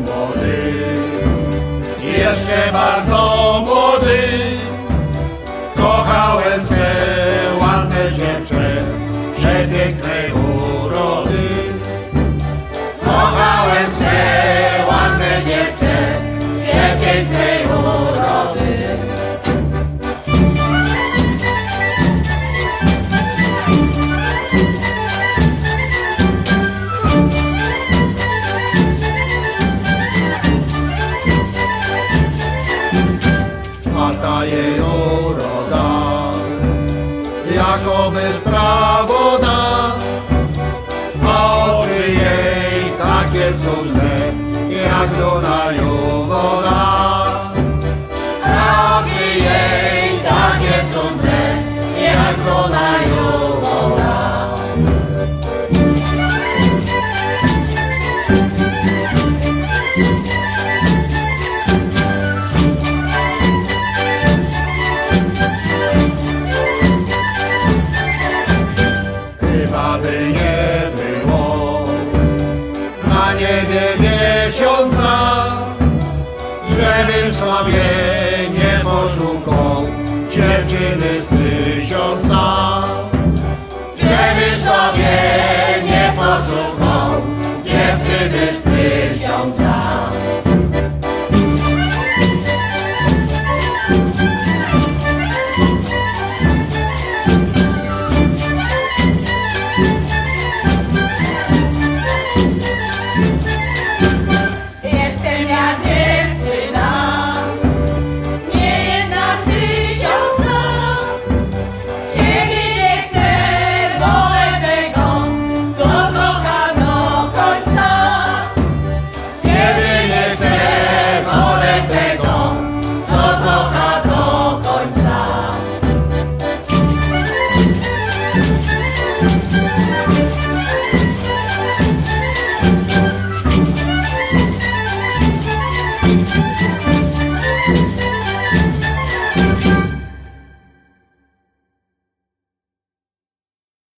Młody, Jeszcze bardzo roda, jakoby sprawo da, a oczy jej takie cudne, jak do najuwoda. sobie nie poszuką dziewczyny z tysiąca. Dziewczyny sobie